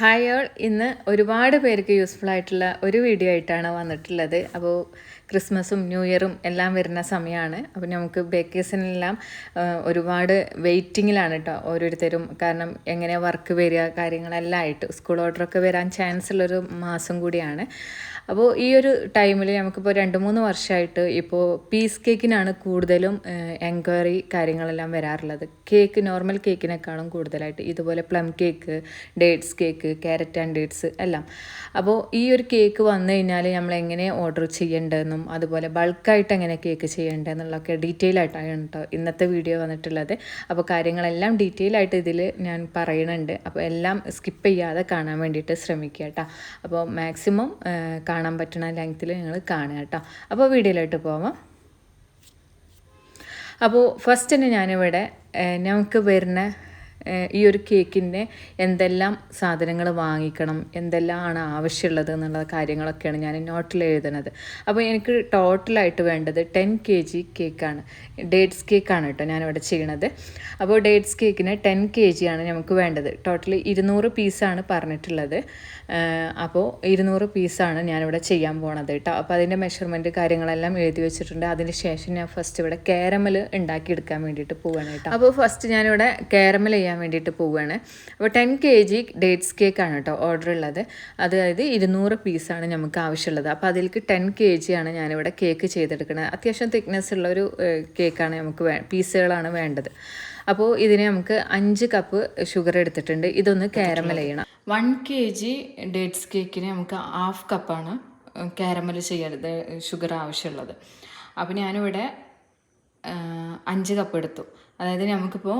Hi all ഇന്ന് ഒരുപാട് പേർക്ക് യൂസ്ഫുൾ ആയിട്ടുള്ള ഒരു വീഡിയോ ആയിട്ടാണ് വന്നിട്ടുള്ളത്. അപ്പോൾ ക്രിസ്മസും ന്യൂ ഇയറും എല്ലാം വരുന്ന സമയമാണ്. അപ്പോൾ നമുക്ക് ബേക്കേഴ്സിനെല്ലാം ഒരുപാട് വെയിറ്റിങ്ങിലാണ് കേട്ടോ ഓരോരുത്തരും. കാരണം എങ്ങനെ വർക്ക് വരിക കാര്യങ്ങളെല്ലാം ആയിട്ട് സ്കൂൾ ഓർഡറൊക്കെ വരാൻ ചാൻസ് ഉള്ളൊരു മാസം കൂടിയാണ്. അപ്പോൾ ഈ ഒരു ടൈമിൽ നമുക്കിപ്പോൾ രണ്ട് മൂന്ന് വർഷമായിട്ട് ഇപ്പോൾ പീസ് കേക്കിനാണ് കൂടുതലും എൻക്വയറി കാര്യങ്ങളെല്ലാം വരാറുള്ളത്. കേക്ക് നോർമൽ കേക്കിനെക്കാളും കൂടുതലായിട്ട് ഇതുപോലെ plum cake dates cake carrot and dates എല്ലാം. അപ്പോൾ ഈ ഒരു കേക്ക് വന്നു കഴിഞ്ഞാൽ നമ്മൾ എങ്ങനെ ഓർഡർ ചെയ്യേണ്ടതെന്നും അതുപോലെ ബൾക്കായിട്ട് എങ്ങനെ കേക്ക് ചെയ്യേണ്ടതെന്നുള്ളതൊക്കെ ഡീറ്റെയിൽ ആയിട്ടാണ് കേട്ടോ ഇന്നത്തെ വീഡിയോ വന്നിട്ടുള്ളത്. അപ്പോൾ കാര്യങ്ങളെല്ലാം ഡീറ്റെയിൽ ആയിട്ട് ഇതിൽ ഞാൻ പറയുന്നുണ്ട് അപ്പോൾ എല്ലാം സ്കിപ്പ് ചെയ്യാതെ കാണാൻ വേണ്ടിയിട്ട് ശ്രമിക്കുക കേട്ടോ. അപ്പോൾ മാക്സിമം കാണാൻ പറ്റുന്ന ലെങ്ത്തിൽ നിങ്ങൾ കാണുക കേട്ടോ. അപ്പോൾ വീഡിയോയിലോട്ട് പോവാം. അപ്പോൾ ഫസ്റ്റ് തന്നെ ഞാനിവിടെ നമുക്ക് വരുന്ന ഈ ഒരു കേക്കിന്റെ എന്തെല്ലാം സാധനങ്ങൾ വാങ്ങിക്കണം എന്തെല്ലാമാണ് ആവശ്യമുള്ളത് എന്നുള്ള കാര്യങ്ങളൊക്കെയാണ് ഞാൻ നോട്ടിൽ എഴുതുന്നത് അപ്പോൾ എനിക്ക് ടോട്ടലായിട്ട് വേണ്ടത് ടെൻ കെ ജി കേക്കാണ് ഡേറ്റ്സ് കേക്കാണ് കേട്ടോ ഞാനിവിടെ ചെയ്യണത്. അപ്പോൾ ഡേറ്റ്സ് കേക്കിന് ടെൻ കെ ജിയാണ് നമുക്ക് വേണ്ടത്. ടോട്ടൽ ഇരുന്നൂറ് പീസാണ് പറഞ്ഞിട്ടുള്ളത്. അപ്പോൾ ഇരുന്നൂറ് പീസാണ് ഞാനിവിടെ ചെയ്യാൻ പോണത് കേട്ടോ അപ്പോൾ അതിന്റെ മെഷർമെന്റ് കാര്യങ്ങളെല്ലാം എഴുതി വെച്ചിട്ടുണ്ട്. അതിന് ശേഷം ഞാൻ ഫസ്റ്റ് ഇവിടെ കാരമൽ ഉണ്ടാക്കിയെടുക്കാൻ വേണ്ടിയിട്ട് പോവുകയാണ് കേട്ടോ അപ്പോൾ ഫസ്റ്റ് ഞാനിവിടെ കാരമൽ ചെയ്യാൻ വേണ്ടിയിട്ട് പോവുകയാണ് അപ്പോൾ ടെൻ കെ ജി ഡേറ്റ്സ് കേക്കാണ് കേട്ടോ ഓർഡർ ഉള്ളത്. അതായത് ഇരുന്നൂറ് പീസാണ് നമുക്ക് ആവശ്യമുള്ളത്. അപ്പോൾ അതിലേക്ക് ടെൻ കെ ജി ആണ് ഞാനിവിടെ കേക്ക് ചെയ്തെടുക്കുന്നത് അത്യാവശ്യം തിക്നെസ് ഉള്ള ഒരു കേക്കാണ് നമുക്ക് വേ പീസുകളാണ് വേണ്ടത്. അപ്പോൾ ഇതിന് നമുക്ക് അഞ്ച് കപ്പ് ഷുഗർ എടുത്തിട്ടുണ്ട്. ഇതൊന്ന് കാരമൽ ചെയ്യണം. വൺ കെ ജി ഡേറ്റ്സ് കേക്കിന് നമുക്ക് ഹാഫ് കപ്പാണ് കാരമൽ ചെയ്യരുത് ഷുഗർ ആവശ്യമുള്ളത്. അപ്പോൾ ഞാനിവിടെ അഞ്ച് കപ്പ് എടുത്തു. അതായത് നമുക്കിപ്പോൾ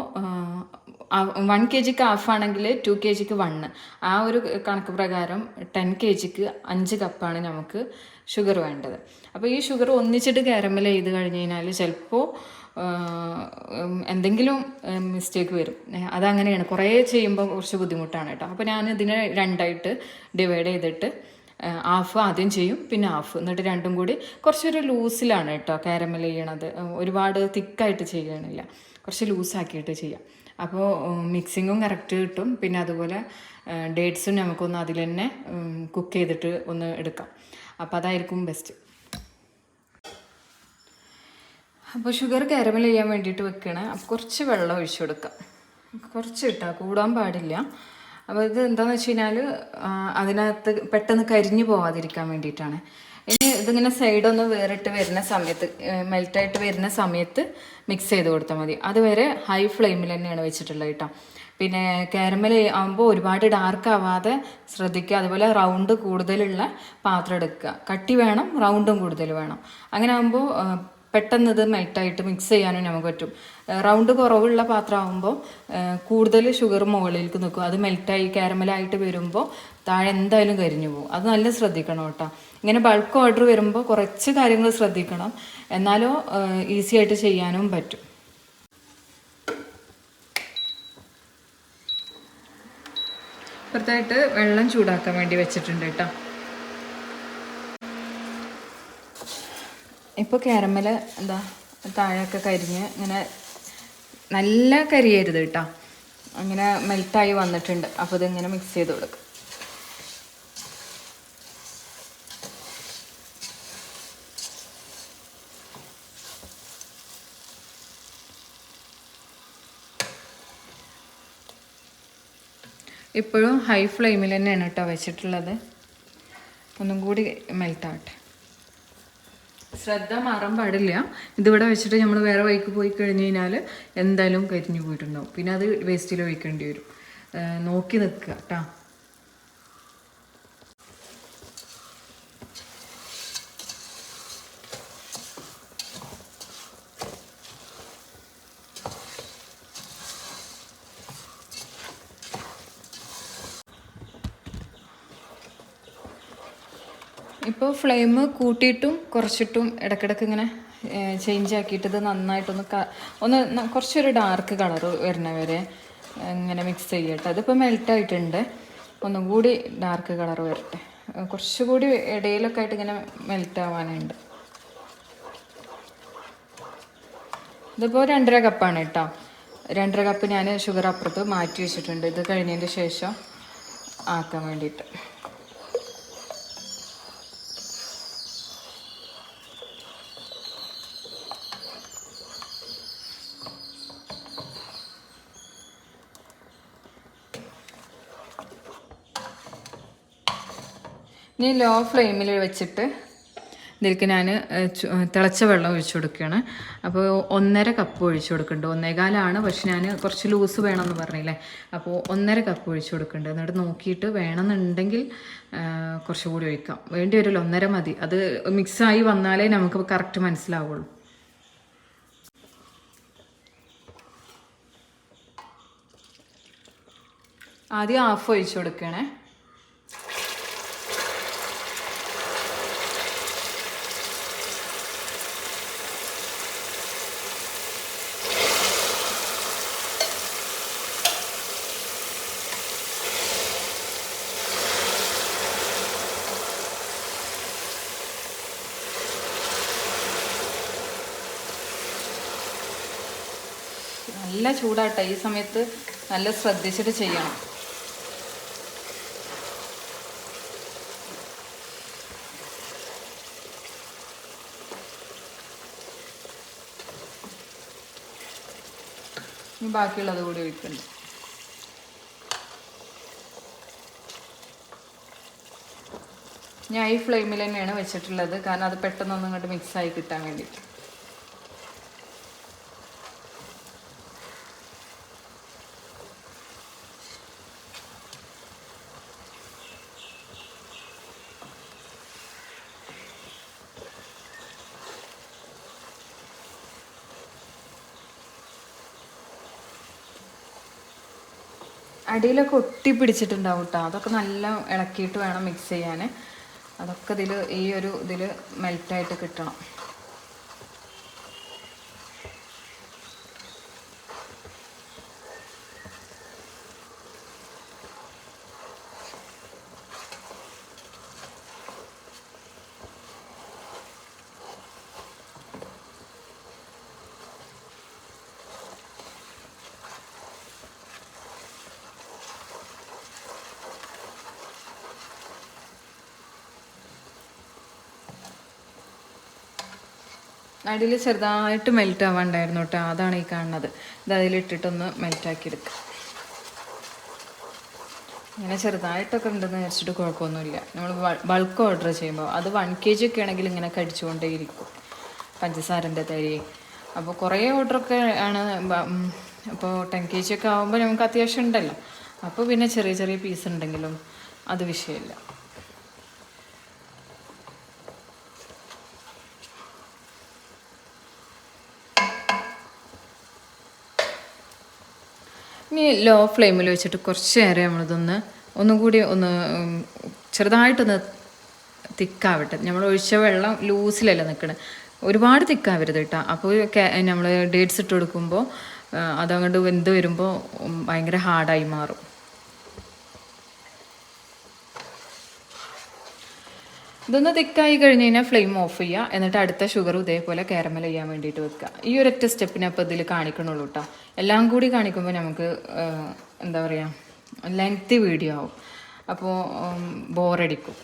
വൺ കെ ജിക്ക് ഹാഫ് ആണെങ്കിൽ ടു കെ ജിക്ക് വണ്ണ് ആ ഒരു കണക്ക് പ്രകാരം ടെൻ കെ ജിക്ക് അഞ്ച് കപ്പാണ് നമുക്ക് ഷുഗർ വേണ്ടത്. അപ്പോൾ ഈ ഷുഗർ ഒന്നിച്ചിട്ട് കാരമൽ ചെയ്ത് കഴിഞ്ഞ് കഴിഞ്ഞാൽ ചിലപ്പോൾ എന്തെങ്കിലും മിസ്റ്റേക്ക് വരും. അതങ്ങനെയാണ്. കുറേ ചെയ്യുമ്പോൾ കുറച്ച് ബുദ്ധിമുട്ടാണ് കേട്ടോ. അപ്പോൾ ഞാൻ ഇതിനെ രണ്ടായിട്ട് ഡിവൈഡ് ചെയ്തിട്ട് ഹാഫ് ആദ്യം ചെയ്യും പിന്നെ ഹാഫ് എന്നിട്ട് രണ്ടും കൂടി കുറച്ചൊരു ലൂസിലാണ് കേട്ടോ. കാരമൽ ചെയ്യണത്. ഒരുപാട് തിക്കായിട്ട് ചെയ്യണില്ല. കുറച്ച് ലൂസാക്കിയിട്ട് ചെയ്യാം. അപ്പോൾ മിക്സിങ്ങും കറക്റ്റ് കിട്ടും. പിന്നെ അതുപോലെ ഡേറ്റ്സും നമുക്കൊന്ന് അതിൽ തന്നെ കുക്ക് ചെയ്തിട്ട് ഒന്ന് എടുക്കാം. അപ്പോൾ അതായിരിക്കും ബെസ്റ്റ് അപ്പോൾ ഷുഗർ കാരമൽ ചെയ്യാൻ വേണ്ടിയിട്ട് വെക്കണേ. അപ്പോൾ കുറച്ച് വെള്ളം ഒഴിച്ചു കൊടുക്കാം. കുറച്ച് ഇട്ടാൽ കൂടാൻ പാടില്ല. അപ്പോൾ ഇത് എന്താണെന്ന് വെച്ച് കഴിഞ്ഞാൽ അതിനകത്ത് പെട്ടെന്ന് കരിഞ്ഞു പോവാതിരിക്കാൻ വേണ്ടിയിട്ടാണ്. ഇനി ഇതിങ്ങനെ സൈഡൊന്ന് വേറിട്ട് വരുന്ന സമയത്ത് മെൽറ്റായിട്ട് വരുന്ന സമയത്ത് മിക്സ് ചെയ്ത് കൊടുത്താൽ മതി. അതുവരെ ഹൈ ഫ്ലെയിമിൽ തന്നെയാണ് വെച്ചിട്ടുള്ളത് കേട്ടോ. പിന്നെ കാരമൽ ആകുമ്പോൾ ഒരുപാട് ഡാർക്ക് ആവാതെ ശ്രദ്ധിക്കുക. അതുപോലെ റൗണ്ട് കൂടുതലുള്ള പാത്രം എടുക്കുക. കട്ടി വേണം റൗണ്ടും കൂടുതൽ വേണം. അങ്ങനെ ആകുമ്പോൾ പെട്ടെന്ന് ഇത് മെൽട്ടായിട്ട് മിക്സ് ചെയ്യാനും നമുക്ക് പറ്റും. റൗണ്ട് കുറവുള്ള പാത്രം ആകുമ്പോൾ കൂടുതൽ ഷുഗർ മുകളിലേക്ക് നിൽക്കും. അത് മെൽറ്റായി കാരമലായിട്ട് വരുമ്പോൾ താഴെ എന്തായാലും കരിഞ്ഞു പോകും. അത് നല്ല ശ്രദ്ധിക്കണം കേട്ടോ. ഇങ്ങനെ ബൾക്ക് ഓർഡർ വരുമ്പോൾ കുറച്ച് കാര്യങ്ങൾ ശ്രദ്ധിക്കണം. എന്നാലോ ഈസി ആയിട്ട് ചെയ്യാനും പറ്റും. പുറത്തായിട്ട് വെള്ളം ചൂടാക്കാൻ വേണ്ടി വെച്ചിട്ടുണ്ട് കേട്ടോ. ഇപ്പോൾ കാരമൽ എന്താ താഴെയൊക്കെ കരിഞ്ഞ് ഇങ്ങനെ നല്ല കരിയരുത് കേട്ടോ. അങ്ങനെ മെൽറ്റായി വന്നിട്ടുണ്ട്. അപ്പോൾ ഇതിങ്ങനെ മിക്സ് ചെയ്ത് കൊടുക്കും. ഇപ്പോഴും ഹൈ ഫ്ലെയിമിൽ തന്നെയാണ് കേട്ടോ വെച്ചിട്ടുള്ളത്. ഒന്നും കൂടി മെൽറ്റാവട്ടെ ശ്രദ്ധ മാറാൻ പാടില്ല. ഇതിവിടെ വെച്ചിട്ട് നമ്മൾ വേറെ വഴിക്ക് പോയി കഴിഞ്ഞ് കഴിഞ്ഞാൽ എന്തായാലും കരിഞ്ഞു പോയിട്ടുണ്ടാവും. പിന്നെ അത് വേസ്റ്റിൽ ഒഴിക്കേണ്ടി വരും. നോക്കി നിൽക്കുക കേട്ടോ ഇപ്പോൾ ഫ്ലെയിം കൂട്ടിയിട്ടും കുറച്ചിട്ടും ഇടയ്ക്കിടയ്ക്ക് ഇങ്ങനെ ചേഞ്ച് ആക്കിയിട്ട് ഇത് നന്നായിട്ടൊന്ന് ഒന്ന് കുറച്ചൊരു ഡാർക്ക് കളർ വരുന്നവരെ ഇങ്ങനെ മിക്സ് ചെയ്യട്ടെ. അതിപ്പോൾ മെൽറ്റ് ആയിട്ടുണ്ട്. ഒന്നും കൂടി ഡാർക്ക് കളർ വരട്ടെ. കുറച്ചുകൂടി ഇടയിലൊക്കെ ആയിട്ട് ഇങ്ങനെ മെൽറ്റ് ആവാനുണ്ട്. ഇതിപ്പോൾ രണ്ടര കപ്പാണ് കേട്ടോ രണ്ടര കപ്പ് ഞാൻ ഷുഗർ അപ്പുറത്ത് മാറ്റി വെച്ചിട്ടുണ്ട്. ഇത് കഴിഞ്ഞതിന്റെ ശേഷം ആക്കാൻ വേണ്ടിയിട്ട്. ഇനി ലോ ഫ്ലെയിമിൽ വെച്ചിട്ട് ഇതിലേക്ക് ഞാൻ തിളച്ച വെള്ളം ഒഴിച്ചു കൊടുക്കുകയാണ്. അപ്പോൾ ഒന്നര കപ്പ് ഒഴിച്ചു കൊടുക്കുന്നുണ്ട്. ഒന്നേകാലാണ് പക്ഷെ ഞാൻ കുറച്ച് ലൂസ് വേണമെന്ന് പറഞ്ഞില്ലേ? അപ്പോൾ ഒന്നര കപ്പ് ഒഴിച്ചു കൊടുക്കുന്നുണ്ട്. എന്നിട്ട് നോക്കിയിട്ട് വേണമെന്നുണ്ടെങ്കിൽ കുറച്ചുകൂടി ഒഴിക്കാം. വേണ്ടി വരുമല്ലോ ഒന്നര മതി. അത് മിക്സായി വന്നാലേ നമുക്ക് കറക്റ്റ് മനസ്സിലാവുള്ളൂ. ആദ്യം ഹാഫ് ഒഴിച്ചു കൊടുക്കണേ നല്ല ചൂടാട്ടെ. ഈ സമയത്ത് നല്ല ശ്രദ്ധിച്ചിട്ട് ചെയ്യണം. ഇനി ബാക്കിയുള്ളത് കൂടി ഒഴിക്കുന്നുണ്ട് ഞാൻ ഈ ഫ്ലെയിമിൽ തന്നെയാണ് വെച്ചിട്ടുള്ളത്. കാരണം അത് പെട്ടെന്നൊന്നും ഇങ്ങോട്ട് മിക്സായി കിട്ടാൻ വേണ്ടിയിട്ട്. അടിയിലൊക്കെ ഒട്ടി പിടിച്ചിട്ടുണ്ടാവും കേട്ടോ അതൊക്കെ നല്ല ഇളക്കിയിട്ട് വേണം മിക്സ് ചെയ്യാൻ അതൊക്കെ ഇതിൽ ഈ ഒരു ഇതിൽ മെൽറ്റായിട്ട് കിട്ടണം. അടിയിൽ ചെറുതായിട്ട് മെൽറ്റ് ആവാണ്ടായിരുന്നു കേട്ടോ അതാണ് ഈ കാണുന്നത്. ഇത് അതിലിട്ടിട്ടൊന്ന് മെൽറ്റാക്കി എടുക്കുക ഇങ്ങനെ ചെറുതായിട്ടൊക്കെ ഉണ്ടെന്ന് വെച്ചിട്ട് കുഴപ്പമൊന്നുമില്ല. നമ്മൾ ബൾക്ക് ഓർഡർ ചെയ്യുമ്പോൾ അത് വൺ കെ ജി ഒക്കെ ആണെങ്കിൽ ഇങ്ങനെ കടിച്ചുകൊണ്ടേയിരിക്കും. പഞ്ചസാരന്റെ തരി. അപ്പോൾ കുറേ ഓർഡറൊക്കെ ആണ്. അപ്പോൾ ടെൻ കെ ജി ഒക്കെ ആകുമ്പോൾ നമുക്ക് അത്യാവശ്യം ഉണ്ടല്ലോ. അപ്പോൾ പിന്നെ ചെറിയ ചെറിയ പീസ് ഉണ്ടെങ്കിലും അത് വിഷയമില്ല. ഇനി ലോ ഫ്ലെയിമിൽ വെച്ചിട്ട് കുറച്ച് നേരം നമ്മളിതൊന്ന് ഒന്നും കൂടി ഒന്ന് ചെറുതായിട്ടൊന്ന് തിക്കാവട്ടെ. നമ്മൾ ഒഴിച്ച വെള്ളം ലൂസിലല്ല നിൽക്കണത് ഒരുപാട് തിക്കാവരുത് കേട്ടോ. അപ്പോൾ നമ്മൾ ഡേറ്റ്സ് ഇട്ട് കൊടുക്കുമ്പോൾ അതങ്ങോട്ട് വെന്ത് വരുമ്പോൾ ഭയങ്കര ഹാർഡായി മാറും. ഇതൊന്ന് തിക്കായി കഴിഞ്ഞ് കഴിഞ്ഞാൽ ഫ്ലെയിം ഓഫ് ചെയ്യുക എന്നിട്ട് അടുത്ത ഷുഗർ ഇതേപോലെ കാരമൽ ചെയ്യാൻ വേണ്ടിയിട്ട് വെക്കുക ഈ ഒരൊറ്റ സ്റ്റെപ്പിനെ അപ്പോൾ ഇതിൽ കാണിക്കണുള്ളൂ കേട്ടോ എല്ലാം കൂടി കാണിക്കുമ്പോൾ നമുക്ക് എന്താ പറയുക ലെങ്തി വീഡിയോ ആവും. അപ്പോൾ ബോറടിക്കും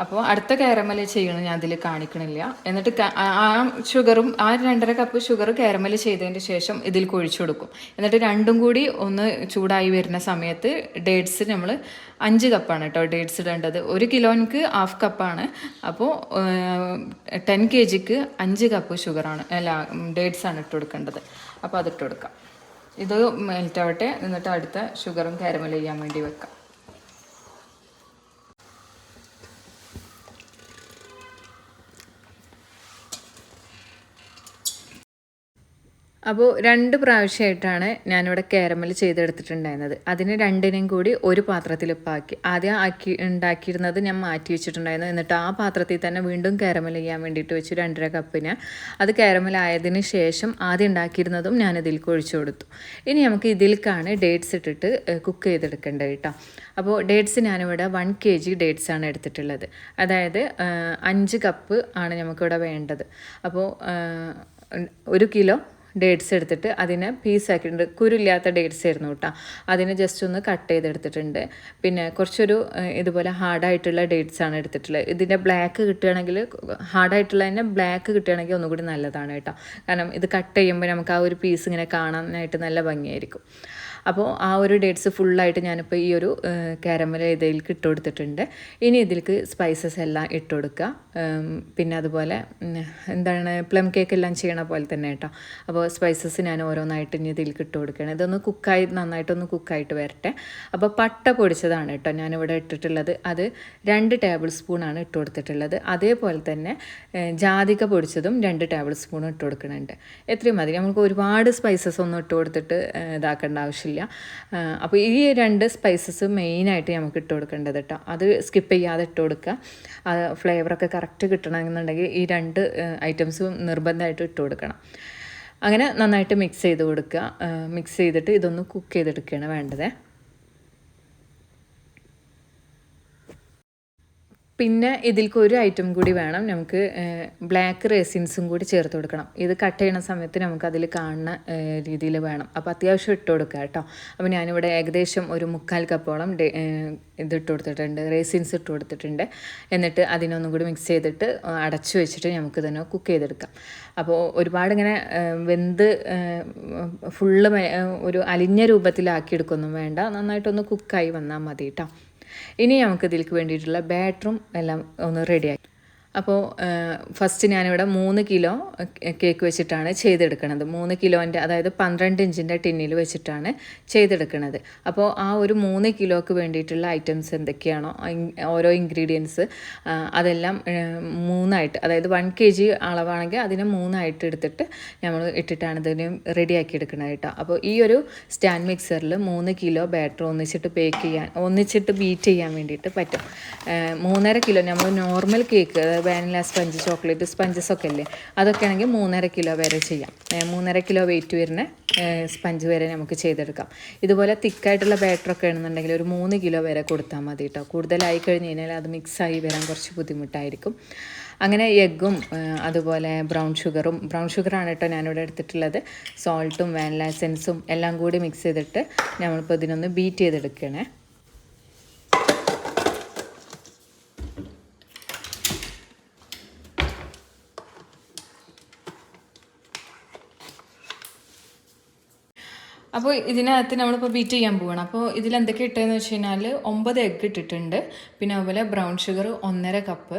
അപ്പോൾ അടുത്ത കാരമൽ ചെയ്യണം ഞാൻ അതിൽ കാണിക്കണില്ല. എന്നിട്ട് ആ- ഷുഗറും ആ രണ്ടര കപ്പ് ഷുഗർ കാരമൽ ചെയ്തതിന് ശേഷം ഇതിൽ കൊഴിച്ചു കൊടുക്കും. എന്നിട്ട് രണ്ടും കൂടി ഒന്ന് ചൂടായി വരുന്ന സമയത്ത് ഡേറ്റ്സ് നമ്മൾ അഞ്ച് കപ്പാണ് കേട്ടോ ഡേറ്റ്സ് ഇടേണ്ടത്. ഒരു കിലോയ്ക്ക് ഹാഫ് കപ്പാണ് അപ്പോൾ ടെൻ കെ ജിക്ക് അഞ്ച് കപ്പ് ഷുഗറാണ് അല്ല ഡേറ്റ്സ് ആണ് ഇട്ട് കൊടുക്കേണ്ടത്. അപ്പോൾ അതിട്ട് കൊടുക്കാം. ഇത് മെൽറ്റ് ആവട്ടെ. എന്നിട്ട് അടുത്ത ഷുഗറും കാരമൽ ചെയ്യാൻ വേണ്ടി വെക്കാം. അപ്പോൾ രണ്ട് പ്രാവശ്യമായിട്ടാണ് ഞാനിവിടെ കാരമൽ ചെയ്തെടുത്തിട്ടുണ്ടായിരുന്നത്. അതിന് രണ്ടിനെയും കൂടി ഒരു പാത്രത്തിൽ ഉപ്പാക്കി. ആദ്യം ആക്കി ഉണ്ടാക്കിയിരുന്നത് ഞാൻ മാറ്റി വെച്ചിട്ടുണ്ടായിരുന്നു. എന്നിട്ട് ആ പാത്രത്തിൽ തന്നെ വീണ്ടും കാരമൽ ചെയ്യാൻ വേണ്ടിയിട്ട് വെച്ചു രണ്ടര കപ്പിന്. അത് കാരമൽ ആയതിന് ശേഷം ആദ്യം ഉണ്ടാക്കിയിരുന്നതും ഞാൻ ഇതിലേക്ക് ഒഴിച്ചു കൊടുത്തു. ഇനി നമുക്ക് ഇതിലേക്കാണ് ഡേറ്റ്സ് ഇട്ടിട്ട് കുക്ക് ചെയ്തെടുക്കേണ്ടത് കേട്ടോ. അപ്പോൾ ഡേറ്റ്സ് ഞാനിവിടെ വൺ കെ ജി ഡേറ്റ്സ് ആണ് എടുത്തിട്ടുള്ളത്. അതായത് അഞ്ച് കപ്പ് ആണ് നമുക്കിവിടെ വേണ്ടത്. അപ്പോൾ ഒരു കിലോ ഡേറ്റ്സ് എടുത്തിട്ട് അതിനെ പീസാക്കിയിട്ടുണ്ട് കുരുല്ലാത്ത ഡേറ്റ്സ് ആയിരുന്നു കേട്ടോ അതിനെ ജസ്റ്റ് ഒന്ന് കട്ട് ചെയ്തെടുത്തിട്ടുണ്ട്. പിന്നെ കുറച്ചൊരു ഇതുപോലെ ഹാർഡായിട്ടുള്ള ഡേറ്റ്സ് ആണ് എടുത്തിട്ടുള്ളത്. ഇതിന്റെ ബ്ലാക്ക് കിട്ടുകയാണെങ്കിൽ ഹാർഡായിട്ടുള്ള തന്നെ ബ്ലാക്ക് കിട്ടുകയാണെങ്കിൽ ഒന്നുകൂടി നല്ലതാണ് കേട്ടോ കാരണം ഇത് കട്ട് ചെയ്യുമ്പോൾ നമുക്ക് ആ ഒരു പീസ് ഇങ്ങനെ കാണാനായിട്ട് നല്ല ഭംഗിയായിരിക്കും. അപ്പോൾ ആ ഒരു ഡേറ്റ്സ് ഫുള്ളായിട്ട് ഞാനിപ്പോൾ ഈ ഒരു കാരമൽ ഇതിലേക്ക് ഇട്ട് കൊടുത്തിട്ടുണ്ട് ഇനി ഇതിലേക്ക് സ്പൈസസ് എല്ലാം ഇട്ട് കൊടുക്കുക പിന്നെ അതുപോലെ എന്താണ് പ്ലം കേക്ക് എല്ലാം ചെയ്യണ പോലെ തന്നെ കേട്ടോ. അപ്പോൾ സ്പൈസസ് ഞാൻ ഓരോന്നായിട്ട് ഇനി ഇതിലേക്ക് ഇട്ട് കൊടുക്കുകയാണ് ഇതൊന്ന് കുക്കായി നന്നായിട്ടൊന്ന് കുക്കായിട്ട് വരട്ടെ. അപ്പോൾ പട്ട പൊടിച്ചതാണ് കേട്ടോ ഞാനിവിടെ ഇട്ടിട്ടുള്ളത്. അത് രണ്ട് ടേബിൾ സ്പൂണാണ് ഇട്ട് കൊടുത്തിട്ടുള്ളത് അതേപോലെ തന്നെ ജാതിക പൊടിച്ചതും രണ്ട് ടേബിൾ സ്പൂൺ ഇട്ട് കൊടുക്കുന്നുണ്ട് എത്രയും മതി. നമുക്ക് ഒരുപാട് സ്പൈസസ് ഒന്നും ഇട്ട് കൊടുത്തിട്ട് ഇതാക്കേണ്ട ആവശ്യമില്ല. ഏഹ്, അപ്പോൾ ഈ രണ്ട് സ്പൈസസ് മെയിനായിട്ട് നമുക്ക് ഇട്ട് കൊടുക്കേണ്ടത് കേട്ടോ അത് സ്കിപ്പ് ചെയ്യാതെ ഇട്ട് കൊടുക്കുക അത് ഫ്ലേവറൊക്കെ കറക്റ്റ് കിട്ടണമെന്നുണ്ടെങ്കിൽ ഈ രണ്ട് ഐറ്റംസും നിർബന്ധമായിട്ട് ഇട്ട് കൊടുക്കണം. അങ്ങനെ നന്നായിട്ട് മിക്സ് ചെയ്ത് കൊടുക്കുക മിക്സ് ചെയ്തിട്ട് ഇതൊന്ന് കുക്ക് ചെയ്തെടുക്കുകയാണ് വേണ്ടത്. പിന്നെ ഇതിൽക്ക് ഒരു ഐറ്റം കൂടി വേണം. നമുക്ക് ബ്ലാക്ക് റേസിൻസും കൂടി ചേർത്ത് കൊടുക്കണം. ഇത് കട്ട് ചെയ്യുന്ന സമയത്ത് നമുക്ക് അതിൽ കാണുന്ന രീതിയിൽ വേണം. അപ്പോൾ അത്യാവശ്യം ഇട്ട് കൊടുക്കുക കേട്ടോ. അപ്പോൾ ഞാനിവിടെ ഏകദേശം ഒരു മുക്കാൽ കപ്പോളം ഇത് ഇട്ട് കൊടുത്തിട്ടുണ്ട്. റേസിൻസ് ഇട്ട് കൊടുത്തിട്ടുണ്ട്. എന്നിട്ട് അതിനൊന്നും കൂടി മിക്സ് ചെയ്തിട്ട് അടച്ചു വെച്ചിട്ട് നമുക്ക് തന്നെ കുക്ക് ചെയ്തെടുക്കാം. അപ്പോൾ ഒരുപാട് ഇങ്ങനെ വെന്ത് ഫുള്ള് ഒരു അലിഞ്ഞ രൂപത്തിലാക്കിയെടുക്കൊന്നും വേണ്ട. നന്നായിട്ടൊന്ന് കുക്കായി വന്നാൽ മതി കേട്ടോ. ഇനി നമുക്ക് ഇതിലേക്ക് വേണ്ടിയിട്ടുള്ള ബാറ്ററും എല്ലാം ഒന്ന് റെഡിയാക്കി അപ്പോൾ ഫസ്റ്റ് ഞാനിവിടെ മൂന്ന് കിലോ കേക്ക് വെച്ചിട്ടാണ് ചെയ്തെടുക്കണത്. മൂന്ന് കിലോന്റെ അതായത് പന്ത്രണ്ട് ഇഞ്ചിന്റെ ടിന്നിൽ വെച്ചിട്ടാണ് ചെയ്തെടുക്കണത്. അപ്പോൾ ആ ഒരു മൂന്ന് കിലോക്ക് വേണ്ടിയിട്ടുള്ള ഐറ്റംസ് എന്തൊക്കെയാണോ ഓരോ ഇൻഗ്രീഡിയൻസ് അതെല്ലാം മൂന്നായിട്ട് അതായത് വൺ കെ ജി അളവാണെങ്കിൽ അതിനെ മൂന്നായിട്ട് എടുത്തിട്ട് നമ്മൾ ഇട്ടിട്ടാണ് ഇതിനെ റെഡിയാക്കി എടുക്കുന്നത് കേട്ടോ. അപ്പോൾ ഈ ഒരു സ്റ്റാൻഡ് മിക്സറിൽ മൂന്ന് കിലോ ബാറ്റർ ഒന്നിച്ചിട്ട് ബേക്ക് ചെയ്യാൻ ഒന്നിച്ചിട്ട് ബീറ്റ് ചെയ്യാൻ വേണ്ടിയിട്ട് പറ്റും. മൂന്നര കിലോ നമ്മൾ normal cake vanilla sponge chocolate sponges ഒക്കെ അല്ലേ അതൊക്കെ ആണെങ്കിൽ മൂന്നര കിലോ വരെ ചെയ്യാം. മൂന്നര കിലോ വെയിറ്റ് വരുന്ന സ്പഞ്ച് വരെ നമുക്ക് ചെയ്തെടുക്കാം. ഇതുപോലെ തിക്കായിട്ടുള്ള ബാറ്ററൊക്കെ ആണെന്നുണ്ടെങ്കിൽ ഒരു മൂന്ന് കിലോ വരെ കൊടുത്താൽ മതി കേട്ടോ കൂടുതലായി കഴിഞ്ഞ് കഴിഞ്ഞാൽ അത് മിക്സായി വരാൻ കുറച്ച് ബുദ്ധിമുട്ടായിരിക്കും. അങ്ങനെ എഗ്ഗും അതുപോലെ ബ്രൗൺ ഷുഗറും ബ്രൗൺ ഷുഗറാണ് കേട്ടോ ഞാനിവിടെ എടുത്തിട്ടുള്ളത്. സോൾട്ടും വാനില എസെൻസും എല്ലാം കൂടി മിക്സ് ചെയ്തിട്ട് നമ്മളിപ്പോൾ ഇതിനൊന്ന് ബീറ്റ് ചെയ്തെടുക്കണേ. അപ്പോൾ ഇതിനകത്ത് നമ്മളിപ്പോൾ ബീറ്റ് ചെയ്യാൻ പോവുകയാണ് അപ്പോൾ ഇതിൽ എന്തൊക്കെ ഇട്ടതെന്ന് വെച്ച് കഴിഞ്ഞാൽ ഒമ്പത് എഗ്ഗ് ഇട്ടിട്ടുണ്ട്. പിന്നെ അതുപോലെ ബ്രൗൺ ഷുഗർ ഒന്നര കപ്പ്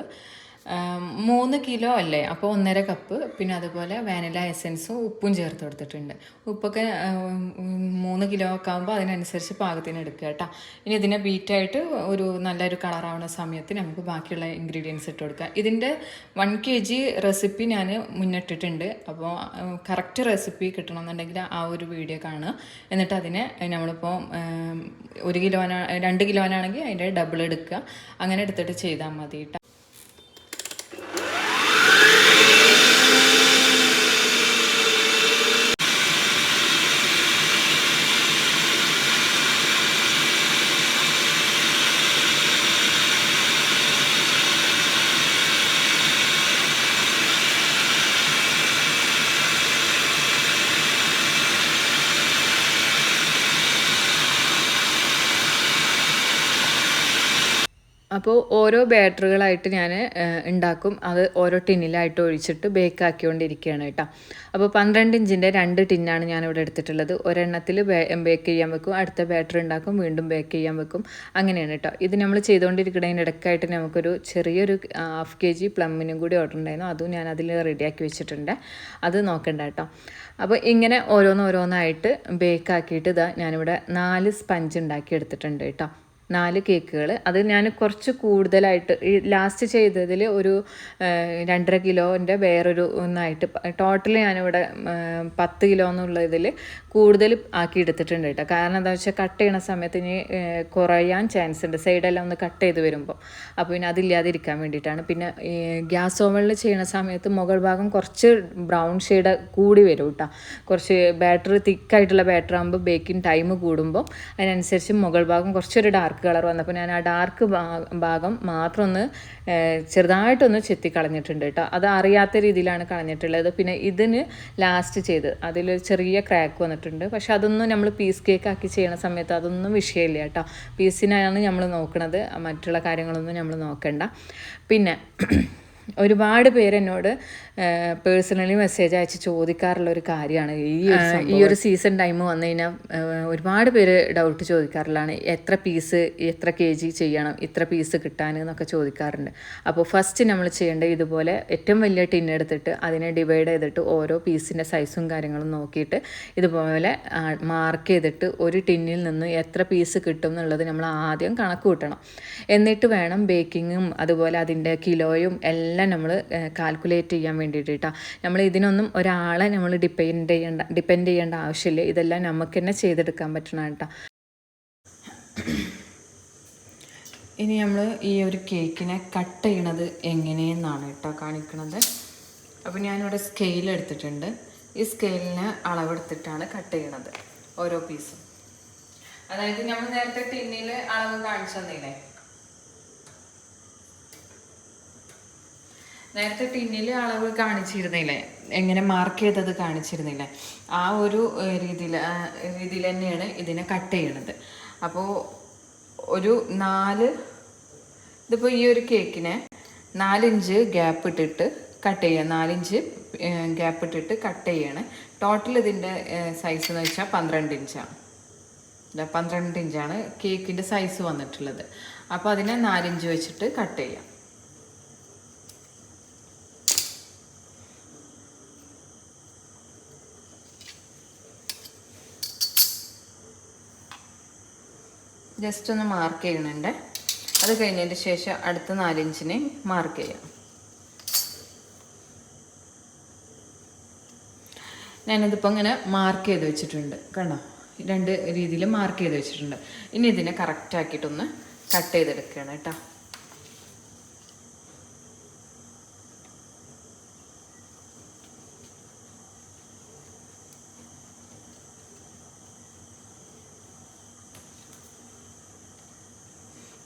മൂന്ന് കിലോ അല്ലേ? അപ്പോൾ ഒന്നര കപ്പ് പിന്നെ അതുപോലെ വാനില എസെൻസും ഉപ്പും ചേർത്ത് കൊടുത്തിട്ടുണ്ട്. ഉപ്പൊക്കെ മൂന്ന് കിലോ ഒക്കെ ആകുമ്പോൾ അതിനനുസരിച്ച് പാകത്തിന് എടുക്കുക കേട്ടോ. ഇനി ഇതിനെ ബീറ്റായിട്ട് ഒരു നല്ലൊരു കളറാവുന്ന സമയത്ത് നമുക്ക് ബാക്കിയുള്ള ഇൻഗ്രീഡിയൻസ് ഇട്ട് കൊടുക്കുക ഇതിന്റെ വൺ കെ ജി റെസിപ്പി ഞാൻ മുന്നിട്ടിട്ടുണ്ട്. അപ്പോൾ കറക്റ്റ് റെസിപ്പി കിട്ടണമെന്നുണ്ടെങ്കിൽ ആ ഒരു വീഡിയോ കാണുക. എന്നിട്ട് അതിനെ നമ്മളിപ്പോൾ ഒരു കിലോനാ രണ്ട് കിലോനാണെങ്കിൽ അതിന്റെ ഡബിൾ എടുക്കുക. അങ്ങനെ എടുത്തിട്ട് ചെയ്താൽ മതി കേട്ടോ അപ്പോൾ ഓരോ ബാറ്ററുകളായിട്ട് ഞാൻ ഉണ്ടാക്കും അത് ഓരോ ടിന്നിലായിട്ട് ഒഴിച്ചിട്ട് ബേക്ക് ആക്കിക്കൊണ്ടിരിക്കുകയാണ് കേട്ടോ. അപ്പോൾ പന്ത്രണ്ട് ഇഞ്ചിന്റെ രണ്ട് ടിന്നാണ് ഞാനിവിടെ എടുത്തിട്ടുള്ളത്. ഒരെണ്ണത്തിൽ ബേക്ക് ചെയ്യാൻ വെക്കും. അടുത്ത ബാറ്ററി ഉണ്ടാക്കും വീണ്ടും ബേക്ക് ചെയ്യാൻ വെക്കും. അങ്ങനെയാണ് കേട്ടോ. ഇത് നമ്മൾ ചെയ്തുകൊണ്ടിരിക്കുന്നതിന് ഇടയ്ക്കായിട്ട് നമുക്കൊരു ചെറിയൊരു ഹാഫ് കെ ജി പ്ലമ്മിനും കൂടി ഓർഡർ ഉണ്ടായിരുന്നു. അതും ഞാൻ അതിൽ റെഡിയാക്കി വെച്ചിട്ടുണ്ട്. അത് നോക്കണ്ട കേട്ടോ. അപ്പോൾ ഇങ്ങനെ ഓരോന്നോരോന്നായിട്ട് ബേക്കാക്കിയിട്ട് ഇതാ ഞാനിവിടെ നാല് സ്പഞ്ച് ഉണ്ടാക്കി എടുത്തിട്ടുണ്ട് കേട്ടോ. നാല് കേക്കുകൾ അത് ഞാൻ കുറച്ച് കൂടുതലായിട്ട് ഈ ലാസ്റ്റ് ചെയ്തതിൽ ഒരു രണ്ടര കിലോന്റെ വേറൊരു ഒന്നായിട്ട് ടോട്ടൽ ഞാനിവിടെ പത്ത് കിലോ എന്നുള്ള ഇതിൽ കൂടുതൽ ആക്കി എടുത്തിട്ടുണ്ട് കേട്ടോ. കാരണം എന്താ വെച്ചാൽ കട്ട് ചെയ്യണ സമയത്ത് ഇനി കുറയാൻ ചാൻസ് ഉണ്ട്. സൈഡെല്ലാം ഒന്ന് കട്ട് ചെയ്ത് വരുമ്പോൾ അപ്പോൾ പിന്നെ അതില്ലാതിരിക്കാൻ വേണ്ടിയിട്ടാണ്. പിന്നെ ഗ്യാസ് ഓവനിൽ ചെയ്യണ സമയത്ത് മുകൾ ഭാഗം കുറച്ച് ബ്രൗൺ ഷെയ്ഡ് കൂടി വരും കേട്ടോ. കുറച്ച് ബാറ്ററി തിക്കായിട്ടുള്ള ബാറ്ററി ആകുമ്പോൾ ബേക്കിംഗ് ടൈം കൂടുമ്പോൾ അതിനനുസരിച്ച് മുകൾ ഭാഗം കുറച്ചൊരു ഡാർക്ക് ഡാർക്ക് കളർ വന്നപ്പോൾ ഞാൻ ആ ഡാർക്ക് ഭാഗം മാത്രം ഒന്ന് ചെറുതായിട്ടൊന്ന് ചെത്തി കളഞ്ഞിട്ടുണ്ട് കേട്ടോ. അത് അറിയാത്ത രീതിയിലാണ് കളഞ്ഞിട്ടുള്ളത്. പിന്നെ ഇതിന് ലാസ്റ്റ് ചെയ്ത് അതിൽ ചെറിയ ക്രാക്ക് വന്നിട്ടുണ്ട്. പക്ഷെ അതൊന്നും നമ്മൾ പീസ് കേക്ക് ആക്കി ചെയ്യണ സമയത്ത് അതൊന്നും വിഷയമില്ല കേട്ടോ. പീസിനാണ് നമ്മൾ നോക്കുന്നത് മറ്റുള്ള കാര്യങ്ങളൊന്നും നമ്മൾ നോക്കണ്ട. പിന്നെ ഒരുപാട് പേര് എന്നോട് പേഴ്സണലി മെസ്സേജ് അയച്ച് ചോദിക്കാറുള്ള ഒരു കാര്യമാണ്. ഈ ഈ ഒരു സീസൺ ടൈം വന്നു കഴിഞ്ഞാൽ ഒരുപാട് പേര് ഡൗട്ട് ചോദിക്കാറുള്ളതാണ്. എത്ര പീസ് എത്ര കെ ജി ചെയ്യണം ഇത്ര പീസ് കിട്ടാൻ എന്നൊക്കെ ചോദിക്കാറുണ്ട്. അപ്പോൾ ഫസ്റ്റ് നമ്മൾ ചെയ്യേണ്ടത് ഇതുപോലെ ഏറ്റവും വലിയ ടിൻ എടുത്തിട്ട് അതിനെ ഡിവൈഡ് ചെയ്തിട്ട് ഓരോ പീസിന്റെ സൈസും കാര്യങ്ങളും നോക്കിയിട്ട് ഇതുപോലെ മാർക്ക് ചെയ്തിട്ട് ഒരു ടിന്നിൽ നിന്ന് എത്ര പീസ് കിട്ടും എന്നുള്ളത് നമ്മൾ ആദ്യം കണക്ക് കൂട്ടണം. എന്നിട്ട് വേണം ബേക്കിങ്ങും അതുപോലെ അതിന്റെ കിലോയും എല്ലാം നമ്മൾ കാൽക്കുലേറ്റ് ചെയ്യാൻ വേണ്ടിയിട്ട്. കേട്ടോ നമ്മൾ ഇതിനൊന്നും ഒരാളെ നമ്മൾ ഡിപ്പെൻഡ് ചെയ്യേണ്ട ഡിപ്പെൻഡ് ചെയ്യേണ്ട ആവശ്യമില്ല. ഇതെല്ലാം നമുക്ക് തന്നെ ചെയ്തെടുക്കാൻ പറ്റണം കേട്ടോ ഇനി നമ്മൾ ഈ ഒരു കേക്കിനെ കട്ട് ചെയ്യണത് എങ്ങനെയെന്നാണ് കേട്ടോ കാണിക്കുന്നത് അപ്പോൾ ഞാനിവിടെ സ്കെയിൽ എടുത്തിട്ടുണ്ട്. ഈ സ്കെയിലിന് അളവെടുത്തിട്ടാണ് കട്ട് ചെയ്യണത്. ഓരോ പീസും അതായത് നമ്മൾ നേരത്തെ ടിന്നിൽ അളവ് കാണിച്ചു തന്നില്ലേ? നേരത്തെ ടിന്നിൽ അളവ് കാണിച്ചിരുന്നില്ലേ? എങ്ങനെ മാർക്ക് ചെയ്തത് കാണിച്ചിരുന്നില്ലേ? ആ ഒരു രീതിയിൽ രീതിയിൽ തന്നെയാണ് ഇതിനെ കട്ട് ചെയ്യണത്. അപ്പോൾ ഒരു നാല് ഇതിപ്പോൾ ഈ ഒരു കേക്കിനെ നാലിഞ്ച് ഗ്യാപ്പ് ഇട്ടിട്ട് കട്ട് ചെയ്യുക നാലിഞ്ച് ഗ്യാപ്പ് ഇട്ടിട്ട് കട്ട് ചെയ്യാണ്. ടോട്ടൽ ഇതിന്റെ സൈസ് എന്ന് വെച്ചാൽ പന്ത്രണ്ട് ഇഞ്ചാണ്. പന്ത്രണ്ട് ഇഞ്ചാണ് കേക്കിന്റെ സൈസ് വന്നിട്ടുള്ളത്. അപ്പോൾ അതിനെ നാലിഞ്ച് വെച്ചിട്ട് കട്ട് ചെയ്യാം. ജസ്റ്റ് ഒന്ന് മാർക്ക് ചെയ്യണുണ്ട്. അത് കഴിഞ്ഞതിന് ശേഷം അടുത്ത നാലിഞ്ചിനെ മാർക്ക് ചെയ്യാം. ഞാനിതിപ്പോൾ ഇങ്ങനെ മാർക്ക് ചെയ്ത് വെച്ചിട്ടുണ്ട് കണ്ടോ? രണ്ട് രീതിയിൽ മാർക്ക് ചെയ്ത് വെച്ചിട്ടുണ്ട്. ഇനി ഇതിനെ കറക്റ്റ് ആക്കിയിട്ടൊന്ന് കട്ട് ചെയ്തെടുക്കുകയാണ് കേട്ടോ.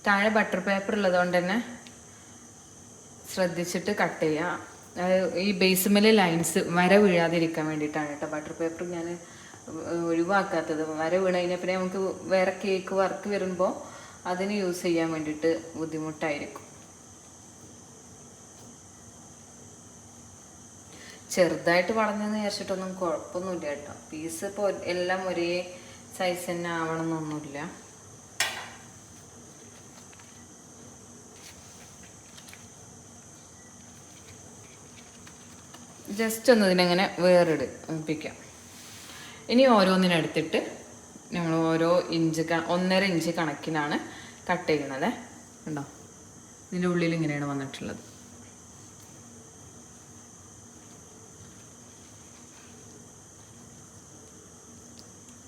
താഴെ ബട്ടർ പേപ്പർ ഉള്ളതുകൊണ്ട് തന്നെ ശ്രദ്ധിച്ചിട്ട് കട്ട് ചെയ്യുക ഈ ബേസ്മെൽ ലൈൻസ് വര വീഴാതിരിക്കാൻ വേണ്ടിയിട്ടാണ് കേട്ടോ ബട്ടർ പേപ്പർ ഞാൻ ഒഴിവാക്കാത്തത്. വര വീണ് പിന്നെ നമുക്ക് വേറെ കേക്ക് വർക്ക് വരുമ്പോൾ അതിന് യൂസ് ചെയ്യാൻ വേണ്ടിയിട്ട് ബുദ്ധിമുട്ടായിരിക്കും. ചെറുതായിട്ട് വളഞ്ഞെന്ന് വിചാരിച്ചിട്ടൊന്നും കുഴപ്പമൊന്നുമില്ല കേട്ടോ പീസ് ഇപ്പോൾ എല്ലാം ഒരേ സൈസ് തന്നെ ആവണമെന്നൊന്നുമില്ല ജസ്റ്റ് ഒന്ന് ഇതിനങ്ങനെ വേറെടുപ്പിക്കാം ഇനി ഓരോന്നിനെടുത്തിട്ട് നമ്മൾ ഓരോ ഇഞ്ച് ഒന്നര ഇഞ്ച് കണക്കിനാണ് കട്ട് ചെയ്യുന്നത്. കണ്ടോ? ഇതിന്റെ ഉള്ളിൽ ഇങ്ങനെയാണ് വന്നിട്ടുള്ളത്.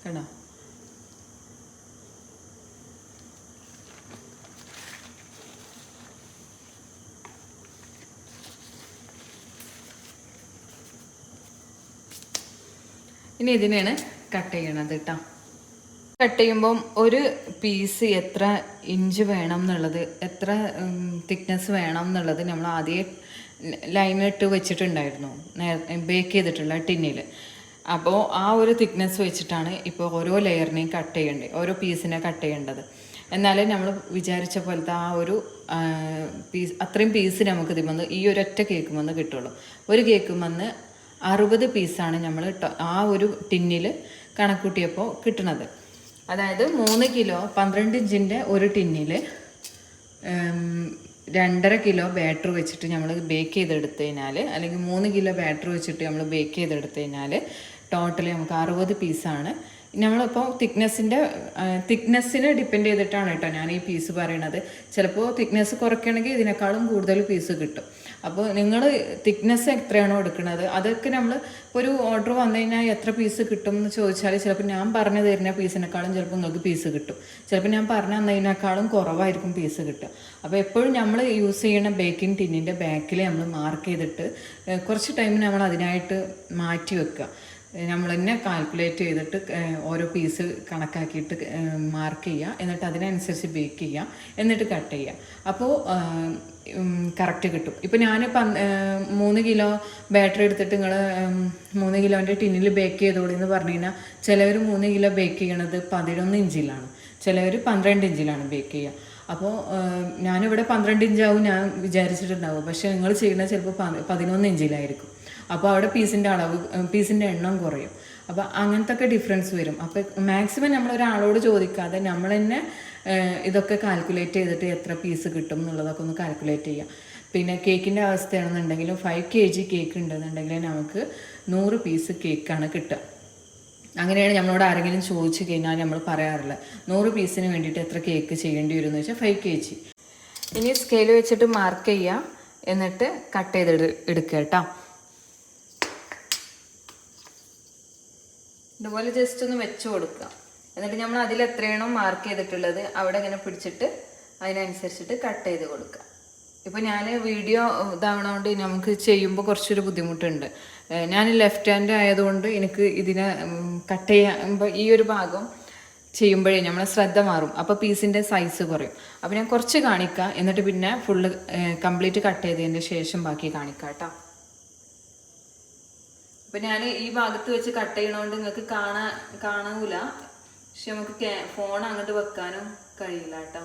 കണ്ടോ? ഇനി ഇതിനെയാണ് കട്ട് ചെയ്യണത് കേട്ടോ കട്ട് ചെയ്യുമ്പം ഒരു പീസ് എത്ര ഇഞ്ച് വേണം എന്നുള്ളത് എത്ര തിക്നെസ് വേണം എന്നുള്ളത് നമ്മൾ ആദ്യം ലൈനിട്ട് വെച്ചിട്ടുണ്ടായിരുന്നു. ബേക്ക് ചെയ്തിട്ടുള്ള ടിന്നിൽ അപ്പോൾ ആ ഒരു തിക്നെസ് വെച്ചിട്ടാണ് ഇപ്പോൾ ഓരോ ലെയറിനെയും കട്ട് ചെയ്യേണ്ടത് ഓരോ പീസിനെ കട്ട് ചെയ്യേണ്ടത്. എന്നാലേ നമ്മൾ വിചാരിച്ച പോലത്തെ ആ ഒരു പീസ് അത്രയും പീസ് നമുക്ക് ഇതിൽ വന്ന് ഈ ഒരൊറ്റ കേക്ക് വന്ന് കിട്ടുള്ളൂ. ഒരു കേക്കും വന്ന് അറുപത് പീസാണ് നമ്മൾ ആ ഒരു ടിന്നിൽ കണക്കൂട്ടിയപ്പോൾ കിട്ടുന്നത് അതായത് മൂന്ന് കിലോ പന്ത്രണ്ട് ഇഞ്ചിന്റെ ഒരു ടിന്നിൽ രണ്ടര കിലോ ബാറ്റർ വെച്ചിട്ട് നമ്മൾ ബേക്ക് ചെയ്തെടുത്ത് കഴിഞ്ഞാൽ അല്ലെങ്കിൽ മൂന്ന് കിലോ ബാറ്റർ വെച്ചിട്ട് നമ്മൾ ബേക്ക് ചെയ്തെടുത്ത് കഴിഞ്ഞാൽ ടോട്ടലി നമുക്ക് അറുപത് പീസാണ്. നമ്മളിപ്പോൾ തിക്നെസ്സിന്റെ തിക്നെസ്സിനെ ഡിപ്പെൻഡ് ചെയ്തിട്ടാണ് കേട്ടോ ഞാൻ ഈ പീസ് പറയണത്. ചിലപ്പോൾ തിക്നെസ് കുറയ്ക്കണമെങ്കിൽ ഇതിനേക്കാളും കൂടുതൽ പീസ് കിട്ടും. അപ്പോൾ നിങ്ങൾ തിക്നെസ് എത്രയാണോ എടുക്കുന്നത്? അതൊക്കെ നമ്മൾ ഒരു ഓർഡർ വന്നു കഴിഞ്ഞാൽ എത്ര പീസ് കിട്ടും എന്ന് ചോദിച്ചാൽ ചിലപ്പോൾ ഞാൻ പറഞ്ഞു തരുന്ന പീസിനേക്കാളും ചിലപ്പോൾ നിങ്ങൾക്ക് പീസ് കിട്ടും. ചിലപ്പോൾ ഞാൻ പറഞ്ഞു തന്നതിനേക്കാളും കുറവായിരിക്കും പീസ് കിട്ടുക. അപ്പോൾ എപ്പോഴും നമ്മൾ യൂസ് ചെയ്യുന്ന ബേക്കിംഗ് ടിന്നിന്റെ ബാക്കിൽ നമ്മൾ മാർക്ക് ചെയ്തിട്ട് കുറച്ച് ടൈം നമ്മൾ അതിനായിട്ട് മാറ്റി വെക്കുക. നമ്മൾ തന്നെ കാൽക്കുലേറ്റ് ചെയ്തിട്ട് ഓരോ പീസ് കണക്കാക്കിയിട്ട് മാർക്ക് ചെയ്യുക. എന്നിട്ട് അതിനനുസരിച്ച് ബേക്ക് ചെയ്യുക. എന്നിട്ട് കട്ട് ചെയ്യുക. അപ്പോൾ കറക്റ്റ് കിട്ടും. ഇപ്പോൾ ഞാൻ ഏഹ്, മൂന്ന് കിലോ ബാറ്ററി എടുത്തിട്ട് നിങ്ങൾ മൂന്ന് കിലോന്റെ ടിന്നിൽ ബേക്ക് ചെയ്തോളി എന്ന് പറഞ്ഞു കഴിഞ്ഞാൽ ചിലവർ മൂന്ന് കിലോ ബേക്ക് ചെയ്യണത് പതിനൊന്ന് ഇഞ്ചിലാണ്. ചിലവർ പന്ത്രണ്ട് ഇഞ്ചിലാണ് ബേക്ക് ചെയ്യുക അപ്പോൾ ഞാനിവിടെ പന്ത്രണ്ട് ഇഞ്ചാവും ഞാൻ വിചാരിച്ചിട്ടുണ്ടാവും. പക്ഷേ നിങ്ങൾ ചെയ്യുന്നത് ചിലപ്പോൾ പതിനൊന്ന് ഇഞ്ചിലായിരിക്കും. അപ്പോൾ അവിടെ പീസിന്റെ അളവ് പീസിന്റെ എണ്ണം കുറയും. അപ്പോൾ അങ്ങനത്തെ ഒക്കെ ഡിഫറൻസ് വരും. അപ്പോൾ മാക്സിമം നമ്മൾ ഒരാളോട് ചോദിക്കാതെ നമ്മൾ തന്നെ ഇതൊക്കെ കാൽക്കുലേറ്റ് ചെയ്തിട്ട് എത്ര പീസ് കിട്ടും എന്നുള്ളതൊക്കെ ഒന്ന് കാൽക്കുലേറ്റ് ചെയ്യാം. പിന്നെ കേക്കിന്റെ അവസ്ഥയാണെന്നുണ്ടെങ്കിലും ഫൈവ് കെ ജി കേക്ക് ഉണ്ടെന്നുണ്ടെങ്കിൽ നമുക്ക് നൂറ് പീസ് കേക്കാണ് കിട്ടുക. അങ്ങനെയാണ് നമ്മളോട് ആരെങ്കിലും ചോദിച്ചു കഴിഞ്ഞാൽ നമ്മൾ പറയാറില്ല. നൂറ് പീസിന് വേണ്ടിയിട്ട് എത്ര കേക്ക് ചെയ്യേണ്ടി വരും എന്ന് വെച്ചാൽ ഫൈവ് കെ ജി ഇനി സ്കെയിൽ വെച്ചിട്ട് മാർക്ക് ചെയ്യുക എന്നിട്ട് കട്ട് ചെയ്ത് എടുക്കുക കേട്ടോ. ഇതുപോലെ ജസ്റ്റ് ഒന്ന് വെച്ചു കൊടുക്കുക. എന്നിട്ട് നമ്മൾ അതിൽ എത്രയാണോ മാർക്ക് ചെയ്തിട്ടുള്ളത് അവിടെ ഇങ്ങനെ പിടിച്ചിട്ട് അതിനനുസരിച്ചിട്ട് കട്ട് ചെയ്ത് കൊടുക്കുക. ഇപ്പോൾ ഞാൻ വീഡിയോ ഇതാവണോണ്ട് നമുക്ക് ചെയ്യുമ്പോൾ കുറച്ചൊരു ബുദ്ധിമുട്ടുണ്ട്. ഞാൻ ലെഫ്റ്റ് ഹാൻഡ് ആയതുകൊണ്ട് എനിക്ക് ഇതിനെ കട്ട് ചെയ്യുമ്പോൾ ഈ ഒരു ഭാഗം ചെയ്യുമ്പോഴേ നമ്മളെ ശ്രദ്ധ മാറും. അപ്പോൾ പീസിന്റെ സൈസ് കുറയും. അപ്പോൾ ഞാൻ കുറച്ച് കാണിക്കാം. എന്നിട്ട് പിന്നെ ഫുള്ള് കംപ്ലീറ്റ് കട്ട് ചെയ്തതിന്റെ ശേഷം ബാക്കി കാണിക്കാം കേട്ടോ. ഇപ്പൊ ഞാൻ ഈ ഭാഗത്ത് വെച്ച് കട്ട് ചെയ്യണോണ്ട് നിങ്ങൾക്ക് കാണാ കാണൂല. പക്ഷെ നമുക്ക് ഫോൺ അങ്ങോട്ട് വെക്കാനും കഴിയില്ല കേട്ടോ.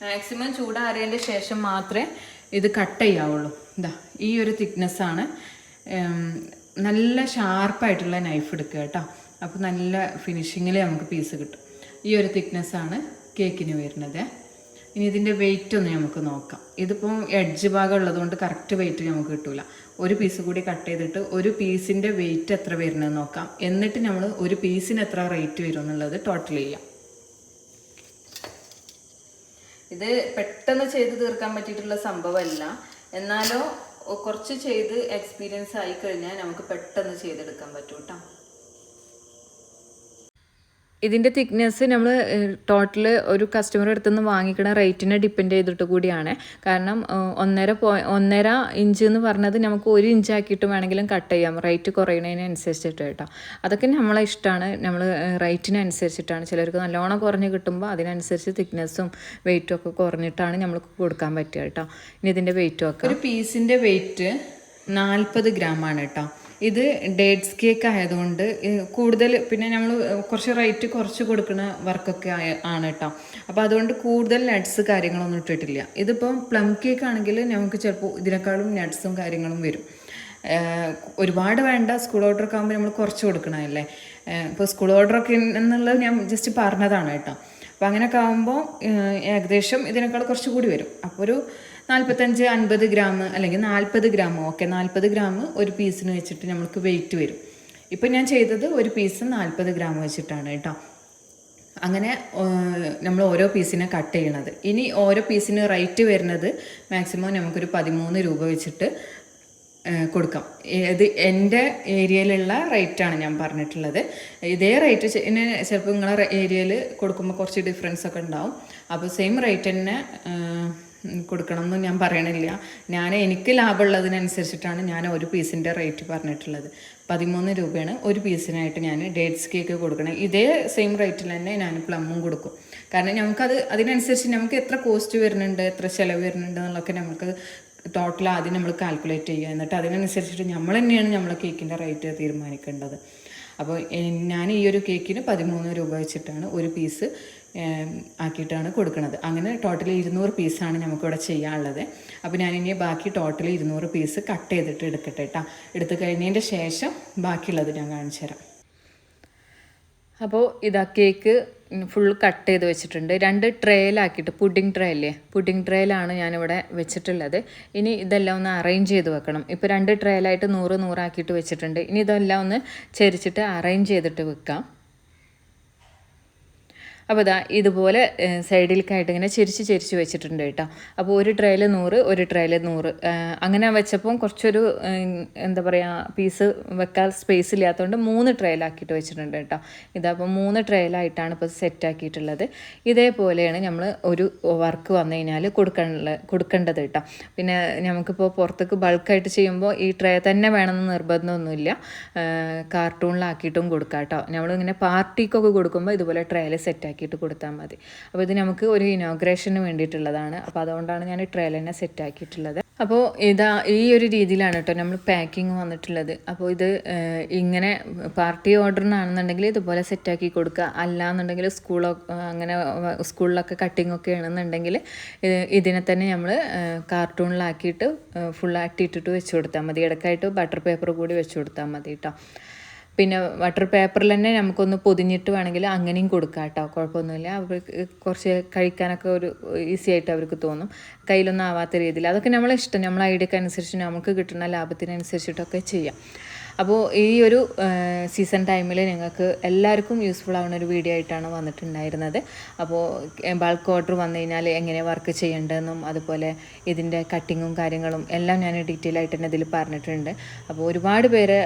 മാക്സിമം ചൂടാറിയതിന്റെ ശേഷം മാത്രമേ ഇത് കട്ട് ചെയ്യാവുള്ളൂ. ഇതാ ഈ ഒരു തിക്നെസ്സാണ് നല്ല ഷാർപ്പായിട്ടുള്ള നൈഫ് എടുക്കുക കേട്ടോ. അപ്പോൾ നല്ല ഫിനിഷിങ്ങിൽ നമുക്ക് പീസ് കിട്ടും. ഈ ഒരു തിക്നെസ്സാണ് കേക്കിന് വരുന്നത്. ഇനി ഇതിന്റെ വെയിറ്റ് ഒന്ന് നമുക്ക് നോക്കാം. ഇതിപ്പം എഡ്ജ് ഭാഗം ഉള്ളതുകൊണ്ട് കറക്റ്റ് വെയിറ്റ് നമുക്ക് കിട്ടില്ല ഒരു പീസ് കൂടി കട്ട് ചെയ്തിട്ട് ഒരു പീസിന്റെ വെയിറ്റ് എത്ര വരുന്നത് നോക്കാം. എന്നിട്ട് നമ്മൾ ഒരു പീസിന് എത്ര റേറ്റ് വരും എന്നുള്ളത് ടോട്ടൽ ചെയ്യാം. ഇത് പെട്ടെന്ന് ചെയ്ത് തീർക്കാൻ പറ്റിയിട്ടുള്ള സംഭവമല്ല. എന്നാലോ കുറച്ച് ചെയ്ത് എക്സ്പീരിയൻസ് ആയി കഴിഞ്ഞാൽ നമുക്ക് പെട്ടെന്ന് ചെയ്തെടുക്കാൻ പറ്റും കേട്ടോ ഇതിന്റെ തിക്നെസ് നമ്മൾ ടോട്ടൽ ഒരു കസ്റ്റമർ അടുത്ത് നിന്ന് വാങ്ങിക്കുന്ന റേറ്റിനെ ഡിപ്പെൻഡ് ചെയ്തിട്ട് കൂടിയാണ്. കാരണം ഒന്നര പോ ഒന്നര ഇഞ്ച് എന്ന് പറഞ്ഞത് നമുക്ക് ഒരു ഇഞ്ച് ആക്കിയിട്ട് വേണമെങ്കിലും കട്ട് ചെയ്യാം. റേറ്റ് കുറയുന്നതിനനുസരിച്ചിട്ട് കേട്ടോ. അതൊക്കെ നമ്മളെ ഇഷ്ടമാണ് നമ്മൾ റേറ്റിനനുസരിച്ചിട്ടാണ് ചിലർക്ക് നല്ലോണം കുറഞ്ഞ് കിട്ടുമ്പോൾ അതിനനുസരിച്ച് തിക്നെസ്സും വെയിറ്റും ഒക്കെ കുറഞ്ഞിട്ടാണ് നമ്മൾക്ക് കൊടുക്കാൻ പറ്റുക കേട്ടോ. ഇനി ഇതിന്റെ വെയിറ്റും ഒക്കെ. ഒരു പീസിന്റെ വെയിറ്റ് നാൽപ്പത് ആണ് കേട്ടോ. ഇത് ഡേറ്റ്സ് കേക്ക് ആയതുകൊണ്ട് കൂടുതൽ പിന്നെ നമ്മൾ കുറച്ച് റേറ്റ് കുറച്ച് കൊടുക്കുന്ന വർക്കൊക്കെ ആയ- ആണ് കേട്ടോ അപ്പോൾ അതുകൊണ്ട് കൂടുതൽ നട്ട്സ് കാര്യങ്ങളൊന്നും ഇട്ടിട്ടില്ല. ഇതിപ്പം പ്ലം കേക്ക് ആണെങ്കിൽ നമുക്ക് ചിലപ്പോൾ ഇതിനേക്കാളും നട്ട്സും കാര്യങ്ങളും വരും. ഒരുപാട് വേണ്ട സ്കൂൾ ഓർഡർ ഒക്കെ ആകുമ്പോൾ നമ്മൾ കുറച്ച് കൊടുക്കണമല്ലേ ഇപ്പോൾ സ്കൂൾ ഓർഡറൊക്കെ എന്നുള്ളത് ഞാൻ ജസ്റ്റ് പറഞ്ഞതാണ് കേട്ടോ. അപ്പോൾ അങ്ങനെയൊക്കെ ആകുമ്പോൾ ഏകദേശം ഇതിനേക്കാൾ കുറച്ച് കൂടി വരും. അപ്പോൾ ഒരു നാൽപ്പത്തഞ്ച് അൻപത് ഗ്രാം അല്ലെങ്കിൽ നാൽപ്പത് ഗ്രാം ഓക്കെ നാൽപ്പത് ഗ്രാം ഒരു പീസിന് വെച്ചിട്ട് നമുക്ക് വെയിറ്റ് വരും. ഇപ്പം ഞാൻ ചെയ്തത് ഒരു പീസ് നാൽപ്പത് ഗ്രാം വെച്ചിട്ടാണ് കേട്ടോ. അങ്ങനെ നമ്മൾ ഓരോ പീസിനെ കട്ട് ചെയ്യണത്. ഇനി ഓരോ പീസിന് റേറ്റ് വരുന്നത് മാക്സിമം നമുക്കൊരു പതിമൂന്ന് രൂപ വെച്ചിട്ട് കൊടുക്കാം. ഇത് എന്റെ ഏരിയയിലുള്ള റേറ്റാണ് ഞാൻ പറഞ്ഞിട്ടുള്ളത്. ഇതേ റേറ്റ് ചിലപ്പോൾ നിങ്ങളെ ഏരിയയിൽ കൊടുക്കുമ്പോൾ കുറച്ച് ഡിഫറൻസ് ഒക്കെ ഉണ്ടാവും. അപ്പോൾ സെയിം റേറ്റ് തന്നെ കൊടുക്കണം എന്നും ഞാൻ പറയണില്ല. ഞാൻ എനിക്ക് ലാഭമുള്ളതിനനുസരിച്ചിട്ടാണ് ഞാൻ ഒരു പീസിന്റെ റേറ്റ് പറഞ്ഞിട്ടുള്ളത്. പതിമൂന്ന് രൂപയാണ് ഒരു പീസിനായിട്ട് ഞാൻ ഡേറ്റ്സ് കേക്ക് കൊടുക്കണം. ഇതേ സെയിം റേറ്റിൽ തന്നെ ഞാൻ പ്ലമ്മും കൊടുക്കും. കാരണം നമുക്കത് അതിനനുസരിച്ച് നമുക്ക് എത്ര കോസ്റ്റ് വരുന്നുണ്ട് എത്ര ചിലവ് വരുന്നുണ്ട് എന്നുള്ളതൊക്കെ നമുക്ക് ടോട്ടൽ ആദ്യം നമ്മൾ കാൽക്കുലേറ്റ് ചെയ്യുക. എന്നിട്ട് അതിനനുസരിച്ചിട്ട് നമ്മൾ തന്നെയാണ് നമ്മളെ കേക്കിന്റെ റേറ്റ് തീരുമാനിക്കേണ്ടത്. അപ്പോൾ ഞാൻ ഈ ഒരു കേക്കിന് പതിമൂന്ന് രൂപ വെച്ചിട്ടാണ് ഒരു പീസ് ആക്കിയിട്ടാണ് കൊടുക്കുന്നത് അങ്ങനെ ടോട്ടൽ ഇരുന്നൂറ് പീസാണ് നമുക്കിവിടെ ചെയ്യാനുള്ളത്. അപ്പോൾ ഞാനിനി ബാക്കി ടോട്ടൽ ഇരുന്നൂറ് പീസ് കട്ട് ചെയ്തിട്ട് എടുക്കട്ടെ കേട്ടോ എടുത്തു കഴിഞ്ഞതിന്റെ ശേഷം ബാക്കിയുള്ളത് ഞാൻ കാണിച്ചു തരാം. അപ്പോൾ ഇതാ കേക്ക് ഫുൾ കട്ട് ചെയ്ത് വെച്ചിട്ടുണ്ട്. രണ്ട് ട്രേയിലാക്കിയിട്ട് പുഡിംഗ് ട്രേ അല്ലേ പുഡിംഗ് ട്രേയിലാണ് ഞാനിവിടെ വെച്ചിട്ടുള്ളത്. ഇനി ഇതെല്ലാം ഒന്ന് അറേഞ്ച് ചെയ്ത് വെക്കണം. ഇപ്പോൾ രണ്ട് ട്രേയിലായിട്ട് നൂറ് നൂറാക്കിയിട്ട് വെച്ചിട്ടുണ്ട്. ഇനി ഇതെല്ലാം ഒന്ന് ചരിച്ചിട്ട് അറേഞ്ച് ചെയ്തിട്ട് വെക്കാം. അപ്പോൾ ഇതാ ഇതുപോലെ സൈഡിലേക്കായിട്ട് ഇങ്ങനെ ചിരിച്ച് ചിരിച്ച് വെച്ചിട്ടുണ്ട് കേട്ടോ. അപ്പോൾ ഒരു ട്രേയിൽ നൂറ് ഒരു ട്രേയിൽ നൂറ്. അങ്ങനെ വെച്ചപ്പം കുറച്ചൊരു എന്താ പറയുക പീസ് വെക്കാൻ സ്പേസ് ഇല്ലാത്തതുകൊണ്ട് മൂന്ന് ട്രേയിലാക്കിയിട്ട് വെച്ചിട്ടുണ്ട് കേട്ടോ. ഇതപ്പോൾ മൂന്ന് ട്രേയിലായിട്ടാണ് ഇപ്പോൾ സെറ്റ് ആക്കിയിട്ടുള്ളത് ഇതേപോലെയാണ് നമ്മൾ ഒരു വർക്ക് വന്നു കഴിഞ്ഞാൽ കൊടുക്കേണ്ട കൊടുക്കേണ്ടത് കേട്ടോ. പിന്നെ നമുക്കിപ്പോൾ പുറത്തേക്ക് ബൾക്കായിട്ട് ചെയ്യുമ്പോൾ ഈ ട്രേ തന്നെ വേണമെന്ന് നിർബന്ധമൊന്നുമില്ല. കാർട്ടൂണിലാക്കിയിട്ടും കൊടുക്കാം കേട്ടോ. നമ്മളിങ്ങനെ പാർട്ടിക്കൊക്കെ കൊടുക്കുമ്പോൾ ഇതുപോലെ ട്രേയിൽ സെറ്റ് ആക്കിയിട്ട് കൊടുത്താൽ മതി. അപ്പോൾ ഇത് നമുക്ക് ഒരു ഇനോഗ്രേഷന് വേണ്ടിയിട്ടുള്ളതാണ്. അപ്പോൾ അതുകൊണ്ടാണ് ഞാൻ ഈ തന്നെ സെറ്റ് ആക്കിയിട്ടുള്ളത്. അപ്പോൾ ഇതാ ഈ ഒരു രീതിയിലാണ് കേട്ടോ നമ്മൾ പാക്കിങ് വന്നിട്ടുള്ളത്. അപ്പോൾ ഇത് ഇങ്ങനെ പാർട്ടി ഓർഡറിനാണെന്നുണ്ടെങ്കിൽ ഇതുപോലെ സെറ്റാക്കി കൊടുക്കുക. അല്ലാന്നുണ്ടെങ്കിൽ സ്കൂളോ അങ്ങനെ സ്കൂളിലൊക്കെ കട്ടിംഗ് ഒക്കെ ആണെന്നുണ്ടെങ്കിൽ ഇതിനെ തന്നെ നമ്മൾ കാർട്ടൂണിലാക്കിയിട്ട് ഫുൾ ആട്ടിയിട്ടിട്ട് വെച്ച് കൊടുത്താൽ മതി. ഇടയ്ക്കായിട്ട് ബട്ടർ പേപ്പർ കൂടി വെച്ച് കൊടുത്താൽ മതി കേട്ടോ. പിന്നെ വാട്ടർ പേപ്പറിൽ തന്നെ നമുക്കൊന്ന് പൊതിഞ്ഞിട്ട് വേണമെങ്കിൽ അങ്ങനെയും കൊടുക്കാം കേട്ടോ. കുഴപ്പമൊന്നുമില്ല. അവർക്ക് കുറച്ച് കഴിക്കാനൊക്കെ ഒരു ഈസി ആയിട്ട് അവർക്ക് തോന്നും. കയ്യിലൊന്നും ആവാത്ത രീതിയിൽ. അതൊക്കെ നമ്മളെ ഇഷ്ടം. നമ്മളെ ഐഡിയക്കനുസരിച്ച് നമുക്ക് കിട്ടുന്ന ലാഭത്തിനനുസരിച്ചിട്ടൊക്കെ ചെയ്യാം. അപ്പോൾ ഈ ഒരു സീസൺ ടൈമിൽ ഞങ്ങൾക്ക് എല്ലാവർക്കും യൂസ്ഫുൾ ആവുന്ന ഒരു വീഡിയോ ആയിട്ടാണ് വന്നിട്ടുണ്ടായിരുന്നത്. അപ്പോൾ ബൾക്ക് ഓർഡർ വന്നു കഴിഞ്ഞാൽ എങ്ങനെ വർക്ക് ചെയ്യേണ്ടതെന്നും അതുപോലെ ഇതിന്റെ കട്ടിങ്ങും കാര്യങ്ങളും എല്ലാം ഞാൻ ഡീറ്റെയിൽ ആയിട്ട് തന്നെ ഇതിൽ പറഞ്ഞിട്ടുണ്ട്. അപ്പോൾ ഒരുപാട് പേര്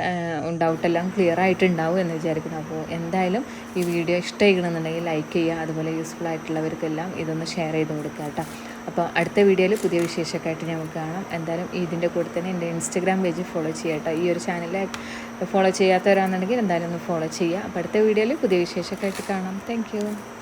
ഡൗട്ടെല്ലാം ക്ലിയർ ആയിട്ടുണ്ടാവും എന്ന് വിചാരിക്കുന്നു. അപ്പോൾ എന്തായാലും ഈ വീഡിയോ ഇഷ്ടമായിക്കണമെന്നുണ്ടെങ്കിൽ ലൈക്ക് ചെയ്യുക. അതുപോലെ യൂസ്ഫുൾ ആയിട്ടുള്ളവർക്കെല്ലാം ഇതൊന്ന് ഷെയർ ചെയ്ത് കൊടുക്കുക കേട്ടോ. അപ്പോൾ അടുത്ത വീഡിയോയിൽ പുതിയ വിശേഷമൊക്കെ ആയിട്ട് നമുക്ക് കാണാം. എന്തായാലും ഇതിന്റെ കൂടെ തന്നെ എന്റെ ഇൻസ്റ്റഗ്രാം പേജ് ഫോളോ ചെയ്യാട്ടോ ഈ ഒരു ചാനൽ ഫോളോ ചെയ്യാത്തവരാണെന്നുണ്ടെങ്കിൽ എന്തായാലും ഒന്ന് ഫോളോ ചെയ്യുക. അപ്പോൾ അടുത്ത വീഡിയോയിൽ പുതിയ വിശേഷമൊക്കെ ആയിട്ട് കാണാം. താങ്ക്